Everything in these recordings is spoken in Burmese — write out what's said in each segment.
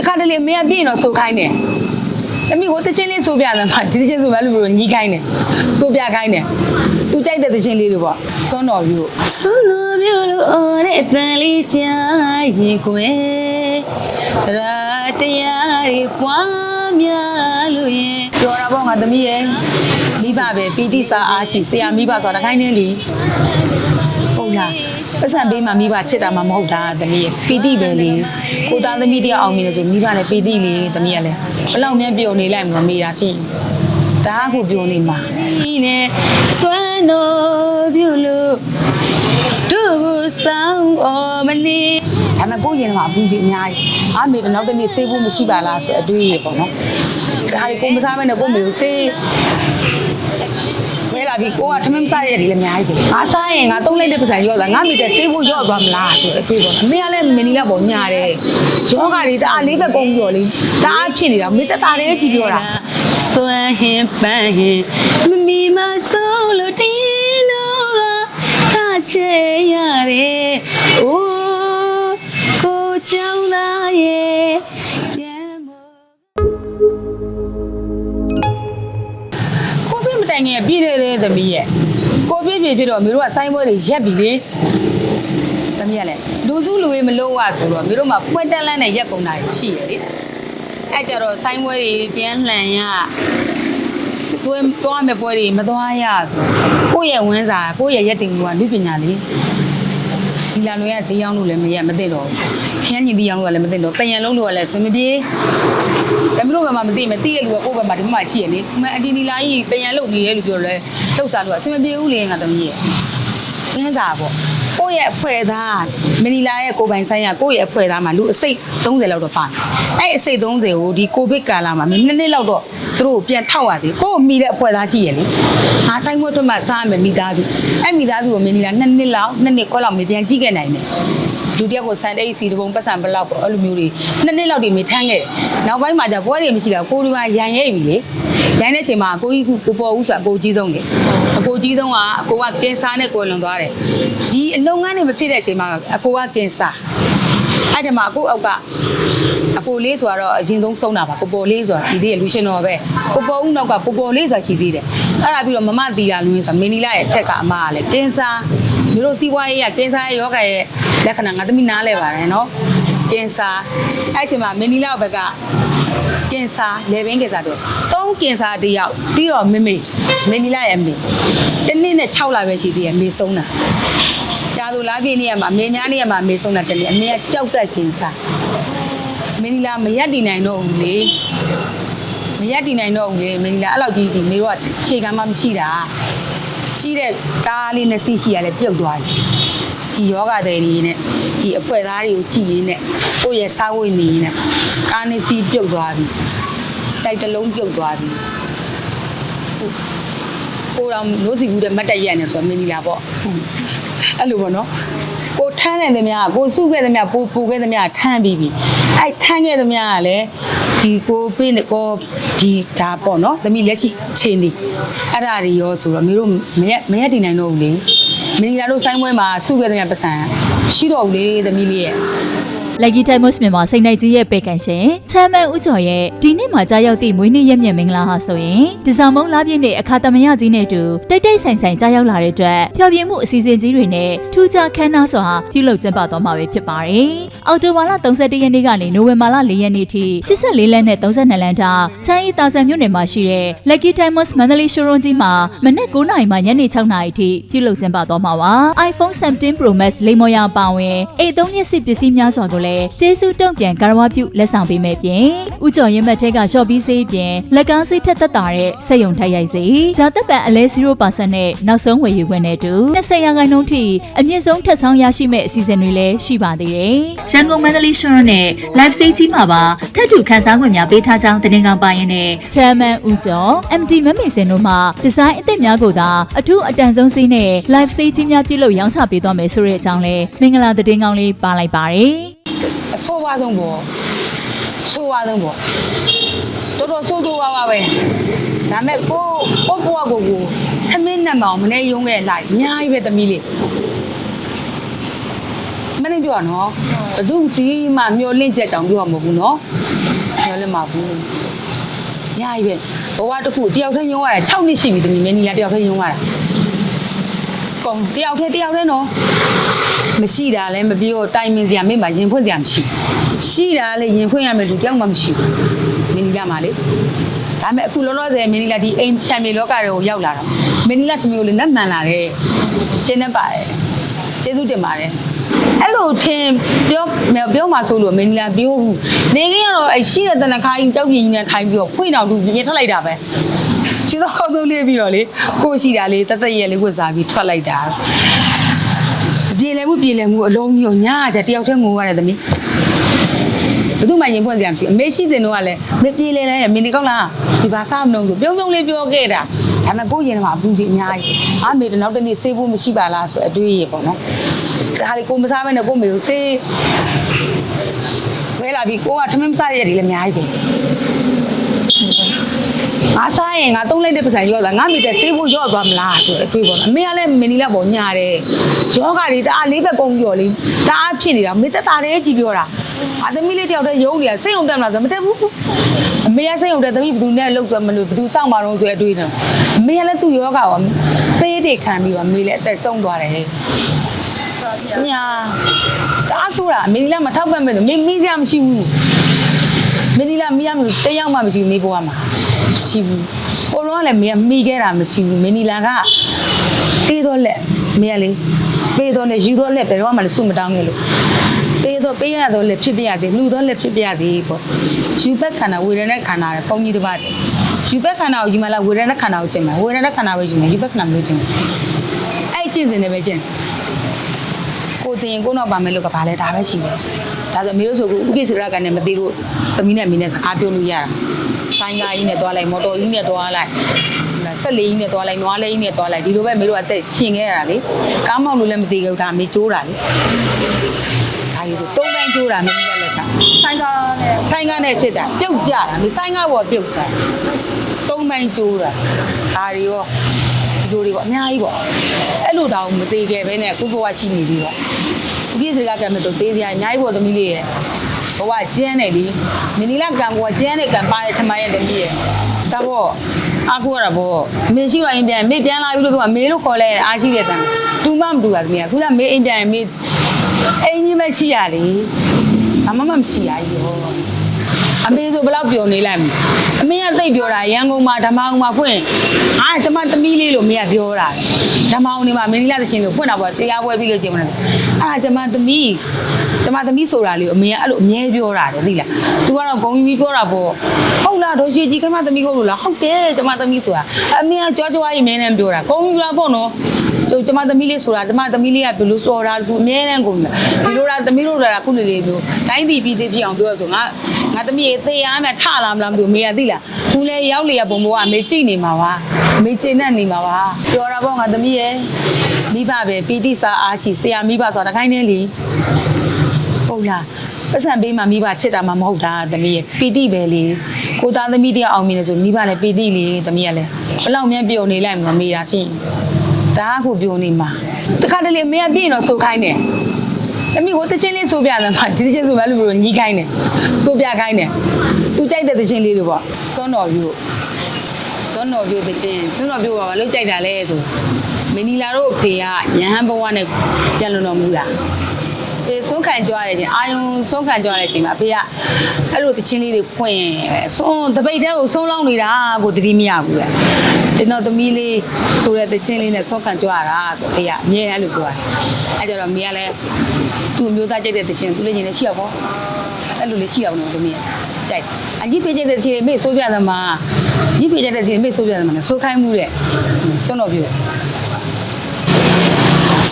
တခါတလေမင်းကပြင်းတော့ဆိုခိုင်းတယ်သမီးကိုတချင်းလေးဆိုပြတယ်မှာဒီတချင်းဆိုပဲလို့ညီးခိုင်းတယ်ဆိုပြခိုင်းတယ်သူကြိုက်တဲ့တချင်းလေးတွေပေါ့စွန်းတော်မျိုးစွန်းတော်မျိုးလို့အော်တဲ့အတန်လေးကြားရင်ကိုယ်တရားတရားတွေပွားများလို့ရင်ပြောတာပေါ့ငါသမီးရဲ့မိဘပဲပီတိစာအားရှိဆရာမိဘဆိုတာတစ်ခိုင်းနေလी ဟုတ်လားပတ်စံပေးမှမိဘချစ်တာမှမဟုတ်တာသမီးရဲ့ပီတိပဲလေကိုသားသမီးတရားအောင်မြင်လို့ဆိုမိဘလည်းပီတိလေသမီးကလည်းဘလောက်များပြုံနေလိုက်မှာမေးတာရှိဒါကခုပြုံနေမှာဒီနဲ့စွမ်းတော်ပြုလို့တို့ကိုဆောင်အော်မနေဒါမှကိုယ့်ရင်မှာအပူကြီးအများကြီးအမေကနောက်တစ်နေ့ဆေးဖို့မရှိပါလားဆိုအတွေးရပေါ့နော်ဒါကိုမစားမဲနဲ့ကိုမေကိုဆေး ဝဲလာပြီကိုကထမင်းမစားရည်လည်းအများကြီးပဲငါစားရင်ငါသုံးလိုက်တဲ့ပစံရော့လာငါမိတဲ့ဆေးဖို့ရော့သွားမလားဆိုအတွေးပေါ့အမေကလည်းမင်းနီလာပေါ့ညာတယ်ယောဂါတွေတအားလေးပဲကုန်းပြော်လေးတအားဖြစ်နေတာမေတ္တာလေးကြည့်ပြောတာစွမ်းဟင်ပန်းဟင်မမီမဆိုးလို့တင်းလို့ကထားချေရတယ်အိုးကိုကြောင့်သားရဲ့ ပြည့်တဲ့တဲ့သမီးရဲ့ကိုဗစ်ပြည့်ဖြစ်တော့မျိုးတို့ကဆိုင်းပွဲတွေရက်ပြီလေသမီးကလည်းလူစုလူဝေးမလို့ဝဆိုတော့မျိုးတို့မှာပွဲတက်လန်းနဲ့ရက်ကုန်တာရှိရလေအဲ့ကြတော့ဆိုင်းပွဲတွေပြန်လှန်ရတွဲသွားမဲ့ပွဲတွေမသွားရဆိုကိုယ့်ရဲ့ဝန်းစာကိုယ့်ရဲ့ရက်တင်ကလူပညာလေးဒီလာလွေရဈေးရောက်လို့လည်းမရမသိတော့ဘူးခန်းညီတီအောင်လို့လည်းမသိတော့တန်ရန်လုံးလို့လည်းစမပြေ တမီးတို့ဘက်မှာမသိမယ်သိတဲ့လူကကိုယ့်ဘက်မှာဒီမှာရှိရလေအမအဒီနီလာကြီးတန်ရန်လုံးနေတယ်လို့ပြောလဲတုတ်စားလို့အစမပြေဘူးလေငါသမီးရဲ့ဝန်းစာပေါ့ကိုယ့်ရဲ့အဖွဲသားမနီလာရဲ့ကိုယ်ပိုင်ဆိုင်ရကိုယ့်ရဲ့အဖွဲသားမှာလူအစိတ်30လောက်တော့ပါတယ်အဲ့အစိတ်30ကိုဒီကိုဗစ်ကာလမှာနှစ်နှစ်လောက်တော့သူတို့ပြန်ထောက်ရသေးကိုယ်မိတဲ့အဖွဲသားရှိရလေငါဆိုင်ခွတ်ထွက်မှစားမယ်မိသားစုအဲ့မိသားစုကိုမနီလာနှစ်နှစ်လောက်နှစ်နှစ်ခွဲလောက်မပြန်ကြည့်ခဲ့နိုင်တယ် လူတယောက်ကိုစန်တိတ်စီတပုံပတ်စံဘလောက်ပေါ့အဲ့လိုမျိုးတွေနှစ်နှစ်လောက်တွေမိထမ်းခဲ့တယ်နောက်ပိုင်းမှာကျပွဲတွေမရှိတော့ကိုဒီမှာရန်ရဲပြီလေရန်တဲ့အချိန်မှာအကိုကြီးကကိုပေါ်ဦးဆိုအကိုကြီးဆုံးလေအကိုကြီးဆုံးကအကိုကကင်ဆာနဲ့ကိုယ်လွန်သွားတယ်ဒီအလုပ်ငန်းတွေမဖြစ်တဲ့အချိန်မှာအကိုကကင်ဆာအဲ့ဒီမှာအကိုအောက်ကအကိုလေးဆိုတော့အရင်ဆုံးဆုံးတာပါကိုပေါ်လေးဆိုတာရှိသေးတယ်လူရှင်တော်ပဲကိုပေါ်ဦးနောက်ကကိုပေါ်လေးဆိုတာရှိသေးတယ်အဲ့ဒါပြီးတော့မမတီတာလူရင်းဆိုတာမင်းနီလာရဲ့အထက်ကအမကလည်းကင်ဆာမျိုးတို့စီးပွားရေးကကင်ဆာရဲ့ယောဂရဲ့ လက္ခဏာငါသမီးနားလဲပါတယ်နော်ကင်ဆာအဲ့ဒီမှာမင်းနီလာဘက်ကကင်ဆာလေဘင်းကင်ဆာတို့သုံးကင်ဆာတယောက်ပြီးတော့မမေမင်းနီလာရဲ့အမေတစ်နှစ်နဲ့6လပဲရှိသေးတယ်မေဆုံးတာကြာသူလားပြည့်နေရမှာအမေများနေရမှာမေဆုံးတာတနေ့အမေကကြောက်ဆက်ကင်ဆာမင်းလာမရက်တည်နိုင်တော့ဘူးလေမရက်တည်နိုင်တော့ဘူးလေမင်းလာအဲ့လောက်ကြီးဒီမေတို့ကခြေကမ်းမှမရှိတာရှိတဲ့ကားလေးနဲ့စီးရှိရလဲပြုတ်သွားပြီ ဒီယောဂတဲ့နေနဲ့ဒီအဖွဲသားတွေကိုကြည်ရင်းနဲ့ကိုယ့်ရဲ့စားဝတ်နေရင်းနဲ့ကားနဲ့စီးပြုတ်သွားပြီတိုက်တစ်လုံးပြုတ်သွားပြီကိုတော်လို့စီဘူးတဲ့မတ်တက်ရက်နေဆိုတော့မင်းလာပေါ့အဲ့လိုပေါ့နော်ကိုထမ်းတဲ့သမျှကိုစုခဲ့သမျှပူပူခဲ့သမျှထမ်းပြီးပြီအဲ့ထမ်းခဲ့သမျှကလည်းဒီကိုပေးနေကိုဒီဒါပေါ့နော်သမီးလက်ရှိချင်းနေအဲ့ဒါတွေရောဆိုတော့မင်းတို့မရက်မရက်တည်နိုင်တော့ဘူးလေ မင်းလာတို့ဆိုင်းပွဲမှာစုခဲ့သမျှပတ်စံရှိတော့ဘူးလေသမီးလေးရဲ့ Lucky Timers မြန်မာစိတ်နိုင်ကြီးရဲ့ပေကန်ရှင်ချမ်းမန်ဦးကျော်ရဲ့ဒီနေ့မှာကြားရောက်သည့်မွေးနေ့ရက်မြတ်မင်္ဂလာဟာဆိုရင်ဒီဇာမုံလာပြည့်နေ့အခါသမယကြီးနဲ့အတူတိတ်တိတ်ဆိုင်ဆိုင်ကြားရောက်လာတဲ့အတွက်ဖျော်ဖြေမှုအစီအစဉ်ကြီးတွေနဲ့ထူးခြားခမ်းနားစွာပြုလုပ်ကျင်းပသွားမှာပဲဖြစ်ပါတယ်။အော်တိုဘာလ31ရက်နေ့ကနေနိုဝင်ဘာလ4ရက်နေ့ထိ84လမ်းနဲ့32လမ်းထားချမ်းရီတာဆန်မြို့နယ်မှာရှိတဲ့ Lucky Timers မန္တလေး showroom ကြီးမှာမနက်9:00နာရီမှညနေ6:00နာရီထိပြုလုပ်ကျင်းပသွားမှာပါ။ iPhone 17 Pro Max လိမ္မော်ရပါဝင် A3 မျက်စိပစ္စည်းများစွာကိုလည်းကျေးဇူးတုံ့ပြန်ကာရဝပြုလက်ဆောင်ပေးမယ်ပြင်ဥကြော်ရင်မက်ထဲက shop ပြီးစေးပြင်လက်ကားစိတ်ထက်သက်တာတဲ့စက်ယုံထိုက်ရိုက်စေဂျာတက်ပန်အလဲ0%နဲ့နောက်ဆုံးဝယ်ယူခွင့်နဲ့တူ20ရာခိုင်နှုန်းထိအမြင့်ဆုံးထက်ဆောင်ရရှိမဲ့အစီအစဉ်တွေလည်းရှိပါသေးတယ်ရန်ကုန်မန္တလေးရှုံးနဲ့ live stage ကြီးမှာပါထပ်တူခန်းစားခွင့်များပေးထားကြောင်းတင်ငန်းပါရင်နဲ့ chairman ဦးကျော် MD မမေစင်တို့မှဒီဇိုင်းအသစ်များကိုသာအထူးအတန်ဆုံးစီးနဲ့ live stage ကြီးများပြုလုပ်ရောင်းချပေးသွားမယ်ဆိုတဲ့အကြောင်းလဲမင်္ဂလာသတင်းကောင်းလေးပါလိုက်ပါတယ်အဆိုးဝါးဆုံးပေါ့ဆိုးဝါးဆုံးပေါ့တော်တော်ဆိုးဆိုးဝါးဝါးပဲဒါမဲ့ကိုကိုကိုကကိုကိုသမင်းနဲ့မအောင်မနေရုံးခဲ့လိုက်အများကြီးပဲသမီးလေး မင်းပြောနော်ဘသူကြီးမှမျောလင့်ချက်တောင်ပြောမှာမဟုတ်ဘူးနော်မျောလည်းမဘူးညာကြီးပဲဘဝတစ်ခုတယောက်တည်းညုံရတာ6နှစ်ရှိပြီတမီးမင်းနီလာတယောက်တည်းညုံရတာကောင်းတယောက်တည်းတယောက်တည်းနော်မရှိတာလည်းမပြောတိုင်မင်စရာမိမရင်ဖွင့်စရာမရှိဘူးရှိတာလည်းရင်ဖွင့်ရမယ်သူတယောက်မှမရှိဘူးမင်းနီလာမှာလေဒါပေမဲ့အခုလောလောဆယ်မင်းနီလာဒီအိမ်ချန်ပီယံလောကတွေကိုရောက်လာတော့မင်းနီလာတမျိုးလေးနတ်မှန်လာတယ်ကျင်းနေပါတယ်ကျေးဇူးတင်ပါတယ် အဲ့လိုထင်ပြောပြောမှဆိုလို့မင်းလာပြောဘူးနေကင်းကတော့အဲ့ရှိတဲ့တနခါကြီးကြောက်ပြင်းကြီးနဲ့ထိုင်ပြီးတော့ဖွင့်အောင်သူပြင်းထွက်လိုက်တာပဲချီတော့ခေါင်းသုံးလေးပြီးတော့လေကိုရှိတာလေးတသက်ရဲ့လေးဝတ်စားပြီးထွက်လိုက်တာပြေလည်မှုပြေလည်မှုအလုံးကြီးကိုညားကြတယောက်တည်းငိုရတယ်သမီးဘယ်သူမှရင်ဖွင့်စရာမရှိအမေရှိတဲ့တော့ကလည်းမပြေလည်လဲမင်းဒီကောက်လားဒီပါစားမလို့ဆိုပြုံးပြုံးလေးပြောခဲ့တာ ဒါပေမဲ့ကိုယ့်ရင်ထဲမှာအပူကြီးအများကြီးအမေတော့နောက်တစ်နေ့ဆေးဖို့မရှိပါလားဆိုအတွေးရပေါ့နော်ဒါလေကိုမစားမဲနဲ့ကိုမေကိုဆေးဝဲလာပြီးကိုကထမင်းမစားရတဲ့လည်းအများကြီးပဲငါစားရင်ငါသုံးလိုက်တဲ့ပစံရောတာငါမိတဲ့ဆေးဖို့ရော့သွားမလားဆိုအတွေးပေါ့နော်အမေကလည်းမင်းနီလာပေါ့ညာတယ်ယောဂါတွေတအားလေးဘက်ကုန်းပြော်လေးတအားဖြစ်နေတာမေတက်တာတည်းကြည့်ပြောတာအသမီးလေးတယောက်တည်းယုံနေတာစိတ်ုံတက်မလားဆိုမတက်ဘူး အမေကစိတ်ုံတက်သမီးဘယ်သူနဲ့လောက်သွားမလို့ဘယ်သူစောင့်ပါတော့ဆိုအတွေးတော့အမေကလည်းသူ့ယောဂါကိုပေးတွေခံပြီးတော့အမေလည်းအသက်ဆုံးသွားတယ်ညာတအားဆိုးတာမင်းဒီလာမထောက်ပံ့မဲ့ဆိုမင်းမိကြမရှိဘူးမင်းဒီလာမိရမလို့တယောက်မှမရှိဘူးမိဘွားမှာမရှိဘူးပေါ်တော့လည်းမင်းကမိခဲ့တာမရှိဘူးမင်းဒီလာကတေးတော့လက်မင်းကလေပေးတော့လည်းယူတော့လက်ဘယ်တော့မှလည်းစုမတောင်းခဲ့လို့ ပေးတော့ပေးရတော့လည်းဖြစ်ပြရသေးလှူတော့လည်းဖြစ်ပြရသေးပေါ့ယူဘက်ခန္ဓာဝေဒနာခန္ဓာတဲ့ပုံကြီးတစ်ပါးတယ်ယူဘက်ခန္ဓာကိုယူမလားဝေဒနာခန္ဓာကိုကျင့်မှာဝေဒနာခန္ဓာပဲယူမှာယူဘက်ခန္ဓာမလို့ကျင့်မှာအဲ့ကျင့်စဉ်တွေပဲကျင့်ကိုတင်ရင်ကိုတော့ပါမယ်လို့ကဘာလဲဒါပဲရှိတယ်ဒါဆိုမေတို့ဆိုကိုဥကိစ္စရကနဲ့မသိကိုသမီးနဲ့မင်းနဲ့စကားပြောလို့ရတာဆိုင်ကားကြီးနဲ့သွားလိုက်မော်တော်ကြီးနဲ့သွားလိုက်ဆက်လေးကြီးနဲ့သွားလိုက်နွားလေးကြီးနဲ့သွားလိုက်ဒီလိုပဲမေတို့အသက်ရှင်ခဲ့ရတာလေကားမောက်လို့လည်းမသိဘူးဒါမေကျိုးတာလေဒါ ကြီးဆိုသုံးတိုင်းကျိုးတာမင်းကလက်ကဆိုင်ကနဲ့ဆိုင်ကားနဲ့ဖြစ်တာပြုတ်ကြတာမေဆိုင်ကားပေါ်ပြုတ်တာသုံးတိုင်းကျိုးတာဒါတွေရောဒီလိုတွေပေါ့အများကြီးပေါ့အဲ့လိုတောင်မသေးခဲ့ပဲနဲ့ကိုဘဝရှိနေပြီပေါ့ဒီပြည့်စကကံမဲ့တော့သေးစရာအများကြီးပေါ်သမီးလေးရဲ့ဘဝကျန်းတယ်လीမနီလာကံဘဝကျန်းတဲ့ကံပါတဲ့ထမရဲ့သမီးရဲ့ဒါပေါ့အားကိုရတာပေါ့မေရှိတော့အိမ်ပြန်မေပြန်လာပြီလို့ပြောမေလို့ခေါ်လဲအားရှိတဲ့တန်တူမမတူတာသမီးကခုနမေအိမ်ပြန်ရင်မေ အိမ်ကြီးမရှိရလေအမမမရှိရကြီးရောအမေဆိုဘယ်လောက်ပျော်နေလိုက်မလဲအမေကသိပ်ပြောတာရန်ကုန်မှာဓမ္မအောင်မှာဖွင့်အာကျမသမီးလေးလို့မေကပြောတာဓမ္မအောင်နေမှာမင်းကြီးလာတဲ့ချင်းလို့ဖွင့်တာပေါ့တရားပွဲပြီးလို့ချင်းမလားအာကျမသမီးကျမသမီးဆိုတာလေးကိုအမေကအဲ့လိုအမြဲပြောတာတယ်သိလား तू ကတော့ဂုံယူပြီးပြောတာပေါ့ဟုတ်လားဒေါ်ရှိကြီးကျမသမီးဟုတ်လို့လားဟုတ်တယ်ကျမသမီးဆိုတာအမေကကြွားကြွားကြီးမင်းနဲ့ပြောတာဂုံယူတာပေါ့နော် ကျကျမသမီးလေးဆိုတာကျမသမီးလေးကဘယ်လိုစော်တာသူအမြဲတမ်းကုန်တယ်ဒီလိုလားသမီးတို့ကခုလေးလေးမျိုးတိုင်းတီပြည်သေးဖြစ်အောင်ပြောဆိုငါငါသမီးရေသေရမ်းမှထလာမလားမသိဘူးမေကသိလားသူလည်းရောက်လေရပုံပေါ်ကအမေကြည့်နေမှာပါအမေကျင့်နဲ့နေမှာပါပြောတာပေါ့ငါသမီးရဲ့မိဘပဲပီတိစာအားရှိဆရာမိဘဆိုတာတခိုင်းနေလीဟုတ်လားပတ်စံပေးမှမိဘချစ်တာမှမဟုတ်တာသမီးရဲ့ပီတိပဲလေကိုသားသမီးတရားအောင်မြင်တယ်ဆိုမိဘလည်းပီတိလေသမီးကလည်းဘလောက်မြန်ပြုံနေလိုက်မှာမေးတာရှင် ဒါကခုပြောနေမှာတခါတလေမင်းကပြင်းတော့စိုးခိုင်းတယ်တမီးဟိုတချင်းလေးစိုးပြတယ်မှာဒီတချင်းဆိုမှလို့ညီးခိုင်းတယ်စိုးပြခိုင်းတယ်သူကြိုက်တဲ့တချင်းလေးတွေပေါ့စွန်းတော်ပြို့စွန်းတော်ပြို့တချင်းစွန်းတော်ပြို့ကဘာလို့ကြိုက်တာလဲဆိုမင်းနီလာတို့အဖေကရဟန်းဘဝနဲ့ပြန်လွန်တော်မူတာပေ ဆုံးခံကြွားတဲ့ချင်းအာယုံဆုံးခံကြွားတဲ့ချင်းမှာအဖေကအဲ့လိုတချင်းလေးတွေဖွင့်ဆုံးတပိတ်တဲ့ကိုဆုံးလောင်းနေတာကိုတတိမရဘူးလေကျွန်တော်သမီးလေးဆိုတဲ့တချင်းလေးနဲ့ဆောက်ခံကြွားတာဆိုဖေကအမြဲအဲ့လိုပြောတယ်အဲ့ကြတော့မေကလည်းသူ့အမျိုးသားကြိုက်တဲ့တချင်းသူလည်းညီလည်းရှိအောင်ပေါ့အဲ့လိုလေးရှိအောင်လို့သမီးကကြိုက်အကြီးဖေးကြိုက်တဲ့တချင်းမေဆိုးပြသမားကြီးဖေးကြိုက်တဲ့တချင်းမေဆိုးပြသမားနဲ့ဆိုးခိုင်းမှုတဲ့စွန်းတော်ပြ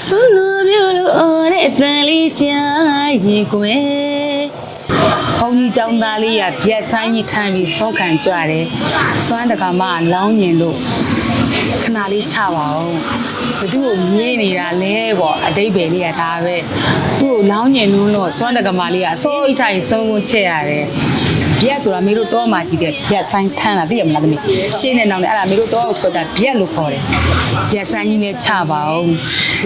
စွန်းတော် ပြလို့အော်တဲ့အတန်လေးကြားရင်ကိုယ်ဘုန်းကြီးကျောင်းသားလေးကပြက်ဆိုင်ကြီးထမ်းပြီးဆုံးခံကြွတယ်စွမ်းတကမလောင်းညင်လို့ ခခဏလေးချပါအောင်ဘသူ့ကိုမြင်နေတာလဲပေါ့အတိတ်ပဲလေးကဒါပဲသူ့ကိုလောင်းညင်လို့တော့စွမ်းတကမာလေးကအစိုးထိုင်ဆုံးကိုချက်ရတယ်ပြက်ဆိုတာမေတို့တော့မှကြည့်တယ်ပြက်ဆိုင်ထမ်းတာသိရမလားသမီးရှင်းနေတော့လေအဲ့ဒါမေတို့တော့ခေါ်တာပြက်လို့ခေါ်တယ်ပြက်ဆိုင်ကြီးနဲ့ချပါအောင်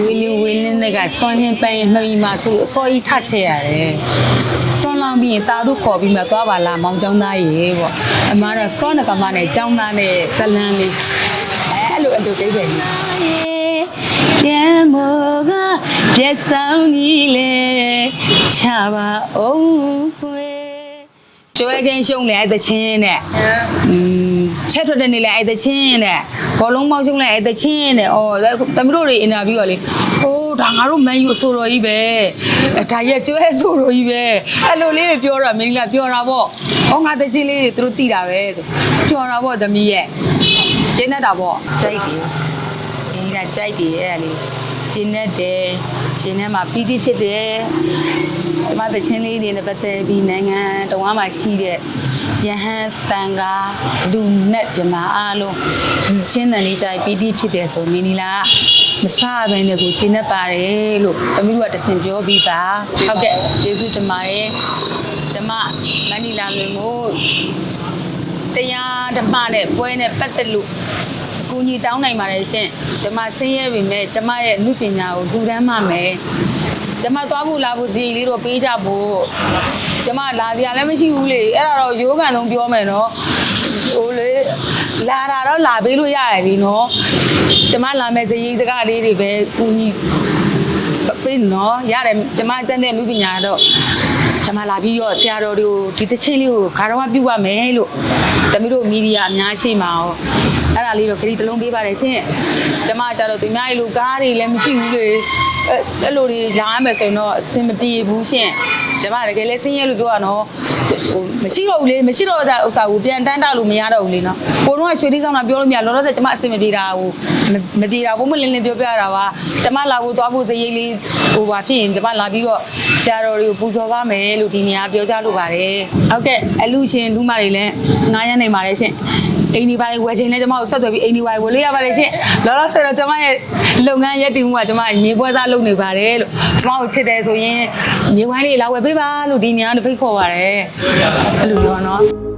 ဝေးလင်းဝေးလင်းတွေကစွမ်းရင်ပန်းရင်မှီမှာဆိုအစိုးကြီးထချက်ရတယ်စွမ်းလောင်းပြီးရင်တာတို့ခေါ်ပြီးမှသွားပါလားမောင်ကျောင်းသားရေပေါ့အမားတော့စွမ်းတကမာနဲ့ကျောင်းသားနဲ့ဇလန်းလေး အဲ့လိုအတူကိပဲပြန်မောကပြက်ဆောင်ကြီးလေချပါအောင်ခွေကျွဲကင်းရှုံးလေအဲ့တချင်းနဲ့อืมချက်ထွက်တဲ့နေလေအဲ့တချင်းနဲ့ဘောလုံးမောက်ရှုံးလေအဲ့တချင်းနဲ့အော်သမီးတို့တွေအင်တာဗျူးကလေဟိုးဒါငါတို့မန်ယူအဆိုတော်ကြီးပဲအဲဒါရက်ကျွဲအဆိုတော်ကြီးပဲအဲ့လိုလေးတွေပြောတာမင်းကပြောတာပေါ့ဟောငါတချင်းလေးတွေသူတို့သိတာပဲဆိုပြောတာပေါ့သမီးရဲ့ ကျင်းနေတာပေါ့ကြိုက်တယ်အင်းကကြိုက်တယ်အဲ့ဒါလေးကျင်းနေတယ်ကျင်းနေမှာပီတိဖြစ်တယ်ကျမတချင်းလေးတွေနဲ့ပတ်သက်ပြီးနိုင်ငံတော်မှာရှိတဲ့ယဟန်တန်ကားလူနဲ့ဓမ္မအားလုံးကျင်းတယ်လေးကြိုက်ပီတိဖြစ်တယ်ဆိုမင်းနီလာမစားဘဲနဲ့ကိုကျင်းနေပါတယ်လို့တမီးတို့ကတစင်ပြောပြီးပါဟုတ်ကဲ့ကျေးဇူးတင်ပါတယ်ကျမမနီလာလွင်ကိုတရား ဓမ္မနဲ့ပွဲနဲ့ပတ်သက်လို့အကူအညီတောင်းနိုင်ပါတယ်ရှင်ကျမဆင်းရဲပေမဲ့ကျမရဲ့အမှုပညာကိုလူတန်းမှမယ်ကျမသွားဖို့လာဖို့ကြည်လေးတော့ပေးကြဖို့ကျမလာစရာလည်းမရှိဘူးလေအဲ့ဒါတော့ရိုးကန်ဆုံးပြောမယ်နော်ဟိုလေလာတာတော့လာပေးလို့ရရပြီနော်ကျမလာမယ်စရိတ်စကားလေးတွေပဲကူညီပေးနော်ရတယ်ကျမတက်တဲ့လူပညာတော့ကျမလာပြီးတော့ဆရာတော်တွေကိုဒီတချင်းလေးကိုခါတော့ပြုတ်ပါမယ်လို့ တမီးတို့မီဒီယာအများရှိမှာရော အဲ့ဒါလေးတော့ခရီးတစ်လုံးပေးပါတယ်ရှင်ကျမကြတော့သူများကြီးလိုကားတွေလည်းမရှိဘူးလေအဲ့အဲ့လိုတွေလာရမယ်ဆိုရင်တော့အဆင်မပြေဘူးရှင်ကျမတကယ်လည်းဆင်းရဲလို့ပြောရတော့ဟိုမရှိတော့ဘူးလေမရှိတော့တဲ့ဥစ္စာကိုပြန်တန်းတလို့မရတော့ဘူးလေနော်ကိုတော့ရွှေတိဆောင်တာပြောလို့မရလောလောဆယ်ကျမအဆင်မပြေတာဟိုမပြေတာဘုံမလင်းလင်းပြောပြတာပါကျမလာဖို့သွားဖို့စရိတ်လေးဟိုပါဖြစ်ရင်ကျမလာပြီးတော့ဆရာတော်တွေကိုပူဇော်ပါမယ်လို့ဒီနေရာပြောကြလို့ပါတယ်ဟုတ်ကဲ့အလူရှင်လူမတွေလည်းငားရမ်းနေပါတယ်ရှင် အိမ်ဒီပိုင်းဝယ်ခြင်းနဲ့ကျမကိုဆက်သွယ်ပြီးအိမ်ဒီပိုင်းဝယ်လို့ရပါတယ်ရှင်လောလောဆယ်တော့ကျမရဲ့လုပ်ငန်းရက်တည်မှုကကျမရေပွဲစားလုပ်နေပါတယ်လို့ကျမကိုချစ်တယ်ဆိုရင်ရေဝိုင်းလေးလာဝယ်ပေးပါလို့ဒီနေရာကနေဖိတ်ခေါ်ပါတယ်အဲ့လိုပြောနော်